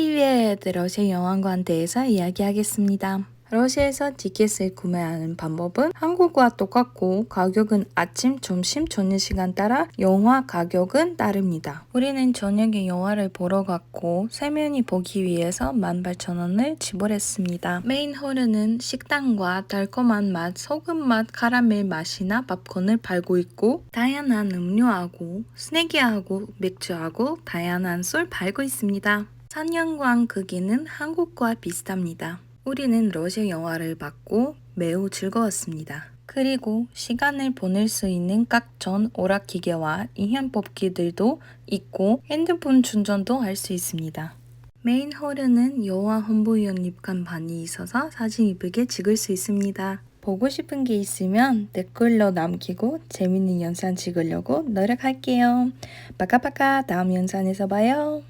프리비에드 러시아 영화관 대해서 이야기하겠습니다. 러시아에서 티켓을 구매하는 방법은 한국과 똑같고 가격은 아침, 점심, 저녁 시간 따라 영화 가격은 다릅니다. 우리는 저녁에 영화를 보러 갔고 세면이 보기 위해서 18,000원을 지불했습니다. 메인 홀은 식당과 달콤한 맛, 소금 맛, 카라멜 맛이나 팝콘을 팔고 있고 다양한 음료하고 스낵이하고 맥주하고 다양한 술 팔고 있습니다. 산영광 크기는 한국과 비슷합니다. 우리는 러시아 영화를 봤고 매우 즐거웠습니다. 그리고 시간을 보낼 수 있는 각종 오락기계와 인형 뽑기들도 있고 핸드폰 충전도 할 수 있습니다. 메인 홀에는 영화 홍보위원 입간판이 있어서 사진 이쁘게 찍을 수 있습니다. 보고 싶은 게 있으면 댓글로 남기고 재밌는 영상 찍으려고 노력할게요. 빠까빠까 다음 영상에서 봐요.